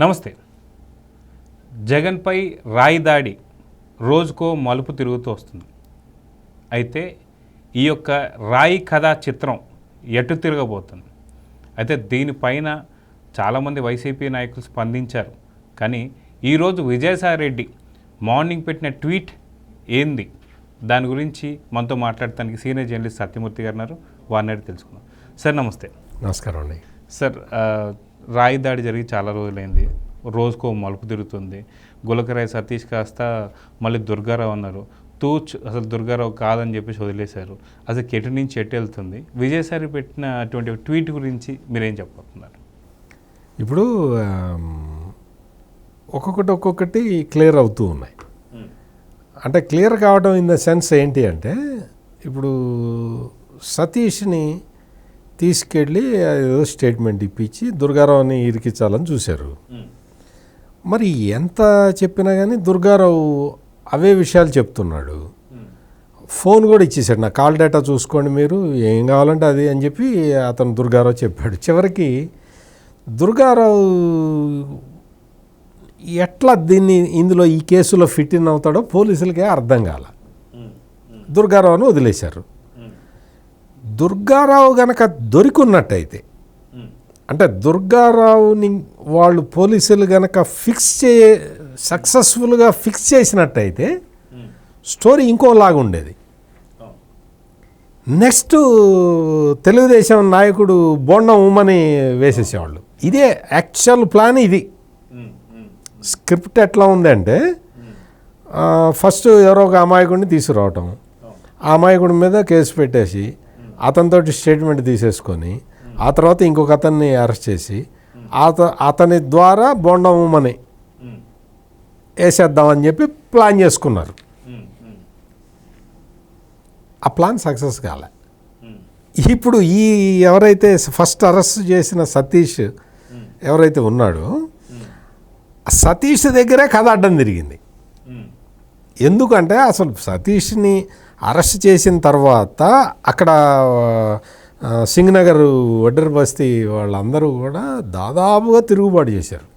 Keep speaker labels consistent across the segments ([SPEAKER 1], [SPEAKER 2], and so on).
[SPEAKER 1] నమస్తే. జగన్పై రాయి దాడి రోజుకో మలుపు తిరుగుతూ వస్తుంది. అయితే ఈ యొక్క రాయి కథా చిత్రం ఎటు తిరగబోతుంది? అయితే దీనిపైన చాలామంది వైసీపీ నాయకులు స్పందించారు. కానీ ఈరోజు విజయసాయి రెడ్డి మార్నింగ్ పెట్టిన ట్వీట్ ఏంది? దాని గురించి మనతో మాట్లాడటానికి సీనియర్ జర్నలిస్ట్ సత్యమూర్తి గారు ఉన్నారు. వారిని తెలుసుకుందాం. సార్ నమస్తే.
[SPEAKER 2] నమస్కారం అండి.
[SPEAKER 1] సార్ రాయి దాడి జరిగి చాలా రోజులైంది. రోజుకో మలుపు తిరుగుతుంది. గులకరాయి సతీష్ కాస్త మళ్ళీ దుర్గారావు అన్నారు. తూచ్ అసలు దుర్గారావు కాదని చెప్పేసి వదిలేశారు. అసలు ఎటు నుంచి ఎటు వెళ్తుంది? విజయసారి పెట్టిన అటువంటి ట్వీట్ గురించి మీరేం చెప్పబోతున్నారు?
[SPEAKER 2] ఇప్పుడు ఒక్కొక్కటి ఒక్కొక్కటి క్లియర్ అవుతూ ఉన్నాయి. అంటే క్లియర్ కావడం ఇన్ ద సెన్స్ ఏంటి అంటే ఇప్పుడు సతీష్ని తీసుకెళ్ళి ఏదో స్టేట్మెంట్ ఇప్పించి దుర్గారావుని ఇరికించాలని చూశారు. మరి ఎంత చెప్పినా కానీ దుర్గారావు అవే విషయాలు చెప్తున్నాడు. ఫోన్ కూడా ఇచ్చేసాడు. నా కాల్ డేటా చూసుకోండి మీరు ఏం కావాలంటే అది అని చెప్పి అతను దుర్గారావు చెప్పాడు. చివరికి దుర్గారావు ఎట్లా దీన్ని ఇందులో ఈ కేసులో ఫిట్ ఇన్ అవుతాడో పోలీసులకే అర్థం కాల. దుర్గారావును వదిలేశారు. దుర్గారావు గనక దొరికున్నట్టయితే అంటే దుర్గారావుని వాళ్ళు పోలీసులు గనక ఫిక్స్ చే సక్సెస్ఫుల్గా ఫిక్స్ చేసినట్టయితే స్టోరీ ఇంకోలాగా ఉండేది. నెక్స్ట్ తెలుగుదేశం నాయకుడు బోండం ఉమ్మని వేసేసేవాళ్ళు. ఇదే యాక్చువల్ ప్లాన్ ఇది. స్క్రిప్ట్ ఎట్లా ఉందంటే ఫస్ట్ ఎవరో ఒక అమాయకుడిని తీసుకురావటం. ఆ అమాయకుడి మీద కేసు పెట్టేసి అతనితోటి స్టేట్మెంట్ తీసేసుకొని ఆ తర్వాత ఇంకొక అతన్ని అరెస్ట్ చేసి అత అతని ద్వారా బోండం వేసేద్దామని చెప్పి ప్లాన్ చేసుకున్నారు. ఆ ప్లాన్ సక్సెస్ కాలే. ఇప్పుడు ఈ ఎవరైతే ఫస్ట్ అరెస్ట్ చేసిన సతీష్ ఎవరైతే ఉన్నాడో సతీష్ దగ్గరే కథ అడ్డం తిరిగింది. ఎందుకంటే అసలు సతీష్ని అరెస్ట్ చేసిన తర్వాత అక్కడ సింగ్ నగర్ వడ్డర్ బస్తీ వాళ్ళందరూ కూడా దాదాపుగా తిరుగుబాటు చేశారు.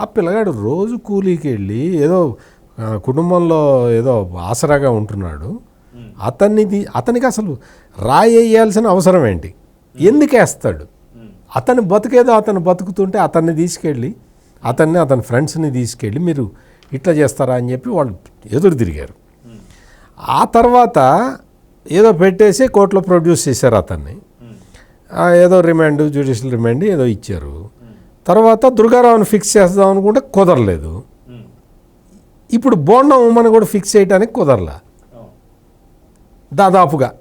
[SPEAKER 2] ఆ పిల్లగాడు రోజు కూలీకి వెళ్ళి ఏదో కుటుంబంలో ఏదో ఆసరాగా ఉంటున్నాడు. అతన్ని తీ- అతనికి అసలు రాయి వేయాల్సిన అవసరం ఏంటి? ఎందుకు వేస్తాడు? అతని బతుకేదో అతను బతుకుతుంటే అతన్ని తీసుకెళ్ళి అతన్ని అతని ఫ్రెండ్స్ని తీసుకెళ్ళి మీరు ఇట్లా చేస్తారా అని చెప్పి వాళ్ళు ఎదురు తిరిగారు. ఆ తర్వాత ఏదో పెట్టేసి కోర్టులో ప్రొడ్యూస్ చేశారు అతన్ని. ఏదో రిమాండ్ జ్యుడిషియల్ రిమాండ్ ఏదో ఇచ్చారు. తర్వాత దుర్గారావుని ఫిక్స్ చేద్దాం అనుకుంటే కుదరలేదు. ఇప్పుడు బోండం ఉమ్మని కూడా ఫిక్స్ చేయడానికి కుదరలా. దాదాపుగా.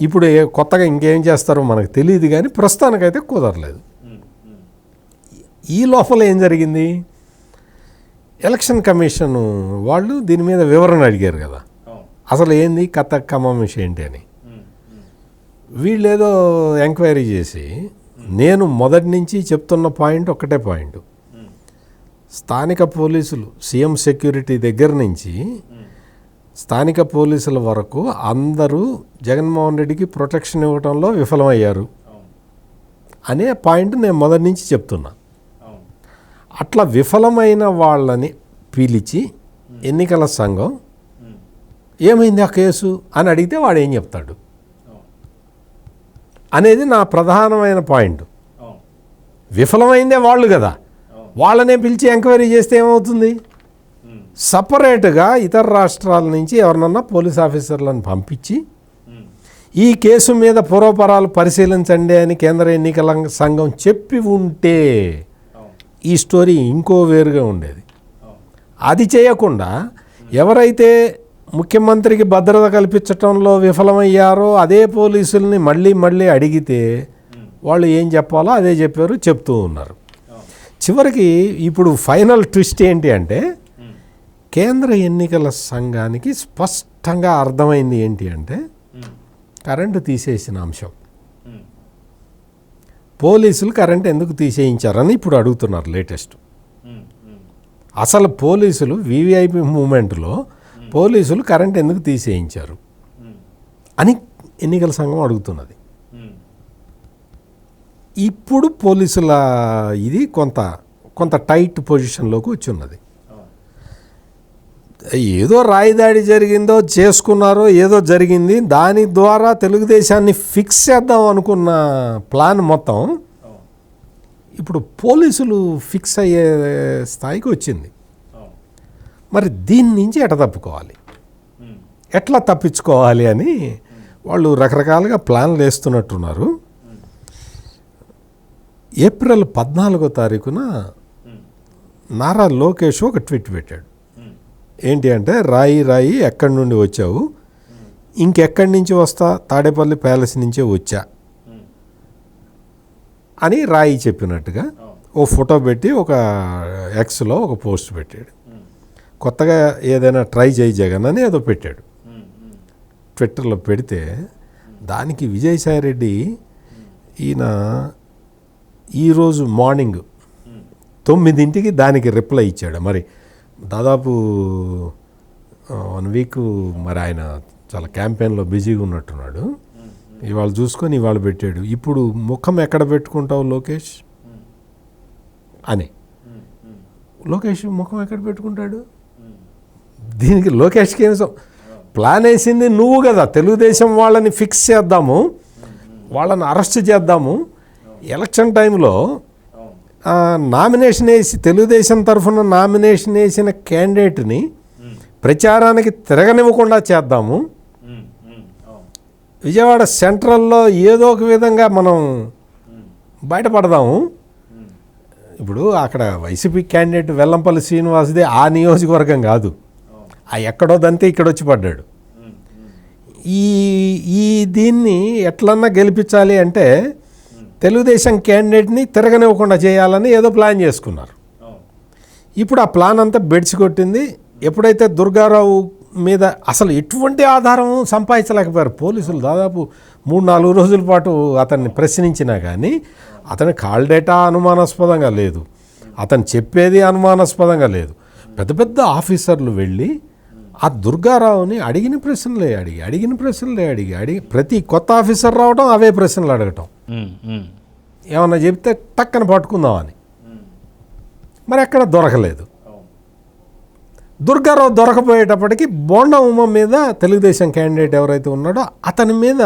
[SPEAKER 2] ఇప్పుడు కొత్తగా ఇంకేం చేస్తారో మనకు తెలియదు కానీ ప్రస్తుతానికైతే కుదరలేదు. ఈ లోపల ఏం జరిగింది? ఎలక్షన్ కమిషన్ వాళ్ళు దీని మీద వివరణ అడిగారు కదా. అసలు ఏంది కథ కమమిష ఏంటి అని? వీళ్ళు ఏదో ఎంక్వైరీ చేసి నేను మొదటి నుంచి చెప్తున్న పాయింట్ ఒకటే పాయింట్. స్థానిక పోలీసులు సీఎం సెక్యూరిటీ దగ్గర నుంచి స్థానిక పోలీసుల వరకు అందరూ జగన్మోహన్ రెడ్డికి ప్రొటెక్షన్ ఇవ్వడంలో విఫలమయ్యారు అనే పాయింట్ నేను మొదటి నుంచి చెప్తున్నా. అట్లా విఫలమైన వాళ్ళని పిలిచి ఎన్నికల సంఘం ఏమైంది ఆ కేసు? అని అడిగితే వాడు ఏం చెప్తాడు? అనేది నా ప్రధానమైన పాయింట్. విఫలమైందే వాళ్ళు కదా. వాళ్ళనే పిలిచి ఎంక్వైరీ చేస్తే ఏమవుతుంది? సపరేట్గా ఇతర రాష్ట్రాల నుంచి ఎవరినన్నా పోలీస్ ఆఫీసర్లను పంపించి ఈ కేసు మీద పూర్వపరాలు పరిశీలించండి అని కేంద్ర ఎన్నికల సంఘం చెప్పి ఉంటే ఈ స్టోరీ ఇంకో వేరుగా ఉండేది. అది చేయకుండా ఎవరైతే ముఖ్యమంత్రికి భద్రత కల్పించటంలో విఫలమయ్యారో అదే పోలీసుల్ని మళ్ళీ మళ్ళీ అడిగితే వాళ్ళు ఏం చెప్పాలో అదే చెప్పారు చెప్తూ ఉన్నారు. చివరికి ఇప్పుడు ఫైనల్ ట్విస్ట్ ఏంటి అంటే కేంద్ర ఎన్నికల సంఘానికి స్పష్టంగా అర్థమైంది ఏంటి అంటే కరెంటు తీసేసిన అంశం. పోలీసులు కరెంట్ ఎందుకు తీసేయించారని ఇప్పుడు అడుగుతున్నారు లేటెస్ట్. అసలు పోలీసులు వివిఐపి మూమెంట్లో పోలీసులు కరెంట్ ఎందుకు తీసేయించారు? అని ఎన్నికల సంఘం అడుగుతున్నది. ఇప్పుడు పోలీసుల ఇది కొంత కొంత టైట్ పొజిషన్లోకి వచ్చి ఉన్నది ఏదో రాయిదాడి జరిగిందో చేసుకున్నారో ఏదో జరిగింది దాని ద్వారా తెలుగుదేశాన్ని ఫిక్స్ చేద్దాం అనుకున్న ప్లాన్ మొత్తం ఇప్పుడు పోలీసులు ఫిక్స్ అయ్యే స్థాయికి వచ్చింది. మరి దీని నుంచి ఎట తప్పుకోవాలి? ఎట్లా తప్పించుకోవాలి అని వాళ్ళు రకరకాలుగా ప్లాన్లు వేస్తున్నట్టున్నారు. ఏప్రిల్ పద్నాలుగో తారీఖున నారా లోకేష్ ఒక ట్వీట్ పెట్టాడు. ఏంటి అంటే రాయి రాయి ఎక్కడి నుండి వచ్చావు? ఇంకెక్కడి నుంచి వస్తా? తాడేపల్లి ప్యాలెస్ నుంచే వచ్చా. అని రాయి చెప్పినట్టుగా ఓ ఫోటో పెట్టి ఒక ఎక్స్లో ఒక పోస్ట్ పెట్టాడు. కొత్తగా ఏదైనా ట్రై చేయి జగన్ అని ఏదో పెట్టాడు. ట్విట్టర్లో పెడితే దానికి విజయసాయిరెడ్డి ఈయన ఈరోజు మార్నింగ్ తొమ్మిదింటికి దానికి రిప్లై ఇచ్చాడు. మరి దాదాపు వన్ వీక్ మరి ఆయన చాలా క్యాంపెయిన్లో బిజీగా ఉన్నట్టున్నాడు. ఇవాళ చూసుకొని ఇవాళ పెట్టాడు. ఇప్పుడు ముఖం ఎక్కడ పెట్టుకుంటావు లోకేష్? అని. లోకేష్ ముఖం ఎక్కడ పెట్టుకుంటాడు? దీనికి లోకేష్కి ఏం ప్లాన్ వేసింది నువ్వు కదా. తెలుగుదేశం వాళ్ళని ఫిక్స్ చేద్దాము వాళ్ళని అరెస్ట్ చేద్దాము. ఎలక్షన్ టైంలో నామినేషన్ వేసి తెలుగుదేశం తరఫున నామినేషన్ వేసిన క్యాండిడేట్ని ప్రచారానికి తిరగనివ్వకుండా చేద్దాము. విజయవాడ సెంట్రల్లో ఏదో ఒక విధంగా మనం బయటపడదాము. ఇప్పుడు అక్కడ వైసీపీ క్యాండిడేట్ వెల్లంపల్లి శ్రీనివాస్దే ఆ నియోజకవర్గం కాదు. ఆ ఎక్కడో దంతే ఇక్కడ వచ్చి పడ్డాడు. ఈ ఈ దీన్ని ఎట్లన్నా గెలిపించాలి అంటే తెలుగుదేశం క్యాండిడేట్ని తిరగనివ్వకుండా చేయాలని ఏదో ప్లాన్ చేసుకున్నారు. ఇప్పుడు ఆ ప్లాన్ అంతా బెడ్చి కొట్టింది. ఎప్పుడైతే దుర్గారావు మీద అసలు ఎటువంటి ఆధారం సంపాదించలేకపోయారు? పోలీసులు దాదాపు మూడు నాలుగు రోజుల పాటు అతన్ని ప్రశ్నించినా కానీ అతని కాల్ డేటా అనుమానాస్పదంగా లేదు. అతను చెప్పేది అనుమానాస్పదంగా లేదు. పెద్ద పెద్ద ఆఫీసర్లు వెళ్ళి ఆ దుర్గారావుని అడిగిన ప్రశ్నలే అడిగి అడిగిన ప్రశ్నలే అడిగి అడిగి ప్రతి కొత్త ఆఫీసర్ రావడం అవే ప్రశ్నలు అడగటం. ఏమన్నా చెప్తే టక్కన పట్టుకుందామని. మరి ఎక్కడ దొరకలేదు. దుర్గారావు దొరకపోయేటప్పటికి బోండా ఉమ్మ మీద తెలుగుదేశం క్యాండిడేట్ ఎవరైతే ఉన్నాడో అతని మీద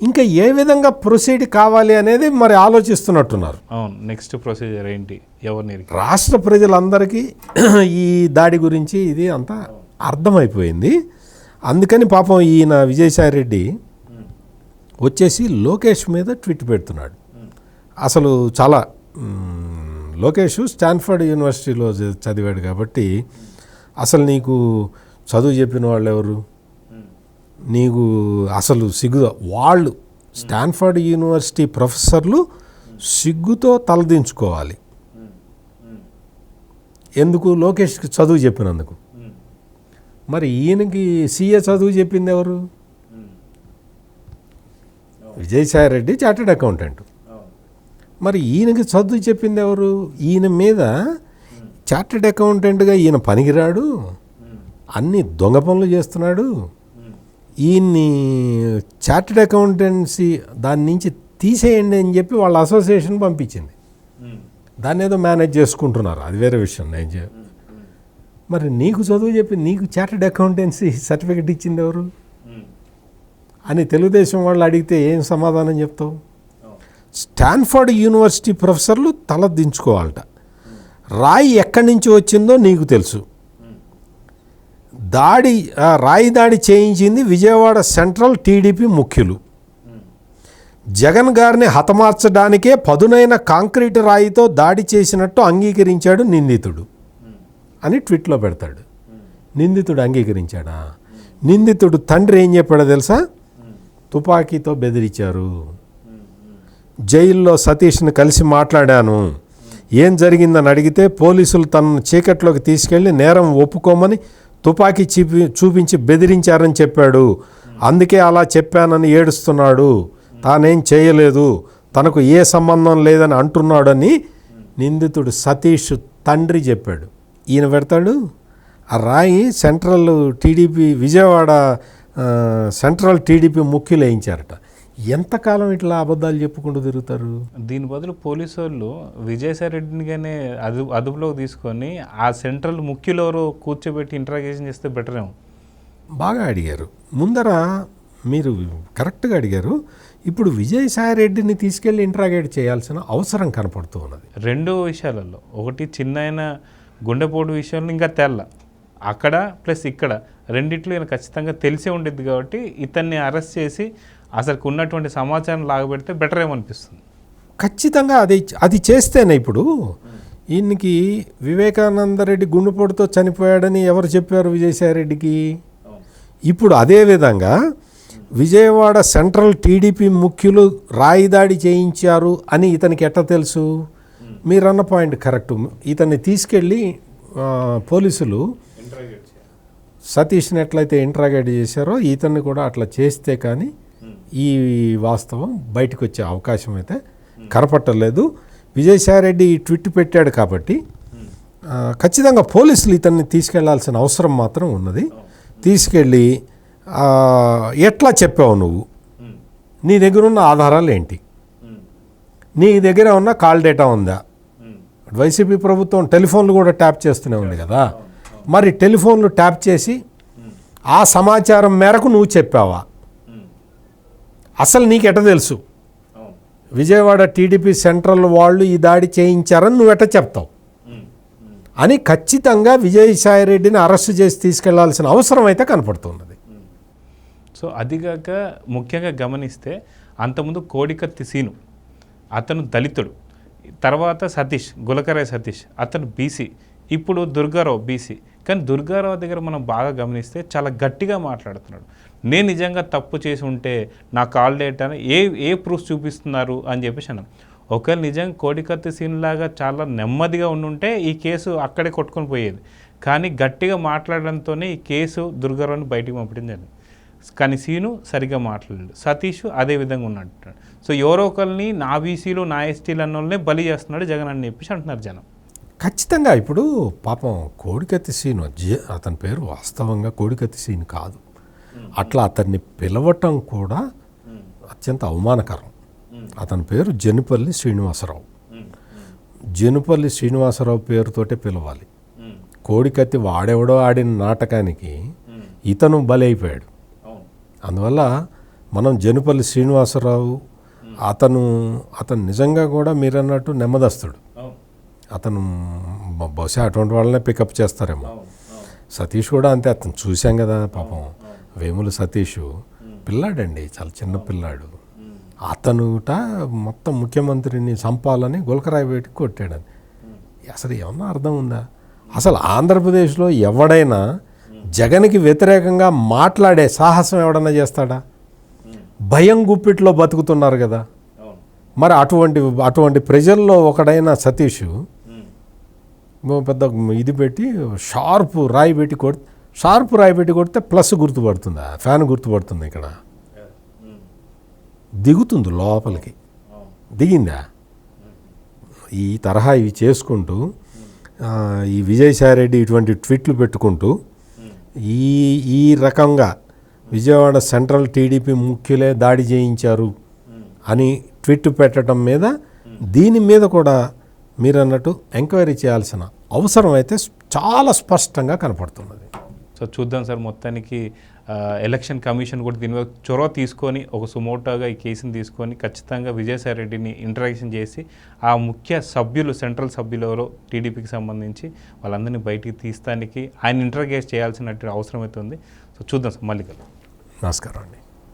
[SPEAKER 2] ఇంకా ఏ విధంగా ప్రొసీడ్ కావాలి అనేది మరి ఆలోచిస్తున్నట్టున్నారు.
[SPEAKER 1] అవును నెక్స్ట్ ప్రొసీజర్ ఏంటి? ఎవరిని
[SPEAKER 2] రాష్ట్ర ప్రజలందరికీ ఈ దాడి గురించి ఇది అంతా అర్థమైపోయింది. అందుకని పాపం ఈయన విజయసాయి రెడ్డి వచ్చేసి లోకేష్ మీద ట్వీట్ పెడుతున్నాడు. అసలు చాలా లోకేష్ స్టాన్ఫర్డ్ యూనివర్సిటీలో చదివాడు కాబట్టి అసలు నీకు చదువు చెప్పిన వాళ్ళు ఎవరు నీకు అసలు సిగ్గు వాళ్ళు స్టాన్ఫర్డ్ యూనివర్సిటీ ప్రొఫెసర్లు సిగ్గుతో తలదించుకోవాలి. ఎందుకు? లోకేష్కి చదువు చెప్పినందుకు. మరి ఈయనకి సీఏ చదువు చెప్పింది ఎవరు? Vijayasai Reddy chartered accountant. మరి ఈయనకి చదువు చెప్పింది ఎవరు? ఈయన మీద చార్టెడ్ అకౌంటెంట్గా ఈయన పనికిరాడు. అన్ని దొంగ పనులు చేస్తున్నాడు. ఈయన్ని చార్టెడ్ అకౌంటెన్సీ దాని నుంచి తీసేయండి అని చెప్పి వాళ్ళ అసోసియేషన్ పంపించింది. దాన్ని ఏదో మేనేజ్ చేసుకుంటున్నారు. అది వేరే విషయం. నేను మరి నీకు చదువు చెప్పి నీకు చార్టెడ్ అకౌంటెన్సీ సర్టిఫికెట్ ఇచ్చింది ఎవరు? అని తెలుగుదేశం వాళ్ళు అడిగితే ఏం సమాధానం చెప్తావు? స్టాన్ఫర్డ్ యూనివర్సిటీ ప్రొఫెసర్లు తల దించుకోవాలట. రాయి ఎక్కడి నుంచి వచ్చిందో నీకు తెలుసు. దాడి రాయి దాడి చేయించింది విజయవాడ సెంట్రల్ టీడీపీ ముఖ్యులు. జగన్ గారిని హతమార్చడానికే పదునైన కాంక్రీట్ రాయితో దాడి చేసినట్టు అంగీకరించాడు నిందితుడు. అని ట్వీట్లో పెడతాడు. నిందితుడు అంగీకరించాడా? నిందితుడు తండ్రి ఏం చెప్పాడో తెలుసా? తుపాకీతో బెదిరించారు. జైల్లో సతీష్ని కలిసి మాట్లాడాను. ఏం జరిగిందని అడిగితే పోలీసులు తనను చీకట్లోకి తీసుకెళ్ళి నేరం ఒప్పుకోమని తుపాకీ చూపి చూపించి బెదిరించారని చెప్పాడు. అందుకే అలా చెప్పానని ఏడుస్తున్నాడు. తానేం చేయలేదు. తనకు ఏ సంబంధం లేదని అంటున్నాడని నిందితుడు సతీష్ తండ్రి చెప్పాడు. ఈయన పెడతాడు. ఆ రాయి central TDP Vijayawada central TDP ముఖ్యులు వేయించారట. ఎంతకాలం ఇట్లా అబద్ధాలు చెప్పుకుంటూ తిరుగుతారు?
[SPEAKER 1] దీని బదులు పోలీసు వాళ్ళు విజయసాయి రెడ్డిని కానీ అదు అదుపులోకి తీసుకొని ఆ సెంట్రల్ ముఖ్యులెవరు కూర్చోబెట్టి ఇంట్రాగేషన్ చేస్తే బెటర్ ఏమో.
[SPEAKER 2] బాగా అడిగారు. ముందర మీరు కరెక్ట్గా అడిగారు. ఇప్పుడు విజయసాయి రెడ్డిని తీసుకెళ్ళి ఇంట్రాగేట్ చేయాల్సిన అవసరం కనపడుతూ ఉన్నది.
[SPEAKER 1] రెండు విషయాలలో. ఒకటి చిన్న గుండెపోటు విషయంలో ఇంకా తెల్ల. అక్కడ ప్లస్ ఇక్కడ. రెండిట్లో ఈయన ఖచ్చితంగా తెలిసే ఉండేది కాబట్టి ఇతన్ని అరెస్ట్ చేసి అసలుకు ఉన్నటువంటి సమాచారం లాగబెడితే బెటర్ ఏమనిపిస్తుంది
[SPEAKER 2] ఖచ్చితంగా అది అది చేస్తేనే ఇప్పుడు ఈయనకి వివేకానంద రెడ్డి గుండెపోటుతో చనిపోయాడని ఎవరు చెప్పారు విజయసాయిరెడ్డికి? ఇప్పుడు అదే విధంగా విజయవాడ సెంట్రల్ టీడీపీ ముఖ్యులు రాయిదాడి చేయించారు అని ఇతనికి ఎట్ట తెలుసు? మీరన్న పాయింట్ కరెక్ట్. ఇతన్ని తీసుకెళ్ళి పోలీసులు సతీష్ని ఎట్లయితే ఇంట్రాగేట్ చేశారో ఇతన్ని కూడా అట్లా చేస్తే కానీ ఈ వాస్తవం బయటకు వచ్చే అవకాశం అయితే కనపట్టలేదు. విజయసాయిరెడ్డి ఈ ట్విట్ పెట్టాడు కాబట్టి ఖచ్చితంగా పోలీసులు ఇతన్ని తీసుకెళ్ళాల్సిన అవసరం మాత్రం ఉన్నది. తీసుకెళ్ళి ఎట్లా చెప్పావు నువ్వు? నీ దగ్గర ఉన్న ఆధారాలు ఏంటి? నీ దగ్గర ఉన్న కాల్ డేటా ఉందా? వైసీపీ ప్రభుత్వం టెలిఫోన్లు కూడా ట్యాప్ చేస్తూనే ఉంది కదా. మరి టెలిఫోన్లు ట్యాప్ చేసి ఆ సమాచారం మేరకు నువ్వు చెప్పావా? అసలు నీకు ఎట తెలుసు? విజయవాడ టీడీపీ సెంట్రల్ వాళ్ళు ఈ దాడి చేయించారని నువ్వు ఎట చెప్తావు? అని ఖచ్చితంగా విజయసాయి రెడ్డిని అరెస్ట్ చేసి తీసుకెళ్ళాల్సిన అవసరం అయితే కనపడుతున్నది.
[SPEAKER 1] సో అదిగాక ముఖ్యంగా గమనిస్తే అంతకుముందు కోడికత్తి సీను అతను దళితుడు. తర్వాత సతీష్ గులకరాయ్ సతీష్ అతను బీసీ. ఇప్పుడు దుర్గారావు బీసీ. కానీ దుర్గారావు దగ్గర మనం బాగా గమనిస్తే చాలా గట్టిగా మాట్లాడుతున్నాడు. నేను నిజంగా తప్పు చేసి ఉంటే నా కాల్ అని ఏ ఏ ప్రూఫ్ చూపిస్తున్నారు అని చెప్పేసి అన్నాను ఒకవేళ నిజంగా కోడికత్తి సీన్ లాగా చాలా నెమ్మదిగా ఉండుంటే ఈ కేసు అక్కడే కొట్టుకొని పోయేది. కానీ గట్టిగా మాట్లాడడంతోనే ఈ కేసు దుర్గారావుని బయటికి పంపడం జరిగింది కానీ సీను సరిగ్గా మాట్లాడు సతీష్ అదే విధంగా ఉన్నట్టు సో ఎవరో ఒకరిని నా బీసీలు నా ఎస్టీలు అన్న వాళ్ళనే బలి చేస్తున్నాడు జగన్ అని చెప్పేసి అంటున్నారు జనం.
[SPEAKER 2] ఖచ్చితంగా ఇప్పుడు పాపం కోడికత్తి సీను అతని పేరు వాస్తవంగా కోడికత్తి సీన్ కాదు. అట్లా అతన్ని పిలవటం కూడా అత్యంత అవమానకరం. అతని పేరు జనుపల్లి శ్రీనివాసరావు. జనుపల్లి శ్రీనివాసరావు పేరుతోటే పిలవాలి. కోడికత్తి వాడెవడో ఆడిన నాటకానికి ఇతను బలైపోయాడు అందువల్ల మనం జనుపల్లి శ్రీనివాసరావు అతను అతను నిజంగా కూడా మీరన్నట్టు నెమ్మదస్తుడు. అతను బహుశా అటువంటి వాళ్ళనే పికప్ చేస్తారేమో. సతీష్ కూడా అంతే అతను చూశాం కదా పాపం. వేముల సతీష్. పిల్లాడండి చాలా చిన్న పిల్లాడు. అతనుట మొత్తం ముఖ్యమంత్రిని చంపాలని గులకరాయి పెట్టి కొట్టాడని. అసలు ఏమన్నా అర్థం ఉందా? అసలు ఆంధ్రప్రదేశ్లో ఎవడైనా జగన్కి వ్యతిరేకంగా మాట్లాడే సాహసం ఎవడన్నా చేస్తాడా? భయం గుప్పిట్లో బతుకుతున్నారు కదా. మరి అటువంటి అటువంటి ప్రజల్లో ఒకడైన సతీష్ పెద్ద ఇది పెట్టి షార్ప్ రాయి పెట్టి కొడితే షార్ప్ రాయి పెట్టి కొడితే ప్లస్ గుర్తుపడుతుందా? ఫ్యాన్ గుర్తుపడుతుంది ఇక్కడ. దిగుతుంది లోపలికి. దిగిందా? ఈ తరహా ఇవి చేసుకుంటూ ఈ ఈ విజయసాయిరెడ్డి ఇటువంటి ట్వీట్లు పెట్టుకుంటూ ఈ ఈ రకంగా విజయవాడ సెంట్రల్ టీడీపీ ముఖ్యులే దాడి చేయించారు అని ట్వీట్ పెట్టడం మీద దీని మీద కూడా మీరు అన్నట్టు ఎంక్వైరీ చేయాల్సిన అవసరం అయితే చాలా స్పష్టంగా కనపడుతున్నది.
[SPEAKER 1] సో చూద్దాం సార్ మొత్తానికి ఎలక్షన్ కమిషన్ కూడా దీని మీద చొరవ తీసుకొని ఒక సుమోటోగా ఈ కేసుని తీసుకొని ఖచ్చితంగా విజయసాయి రెడ్డిని ఇంటరాక్షన్ చేసి ఆ ముఖ్య సభ్యులు సెంట్రల్ సభ్యులు ఎవరో టీడీపీకి సంబంధించి వాళ్ళందరినీ బయటికి తీస్తానికి ఆయన ఇంటరాగేట్ చేయాల్సిన అవసరం అయితే ఉంది. సో చూద్దాం సార్ మళ్ళీ
[SPEAKER 2] నమస్కారం అండి.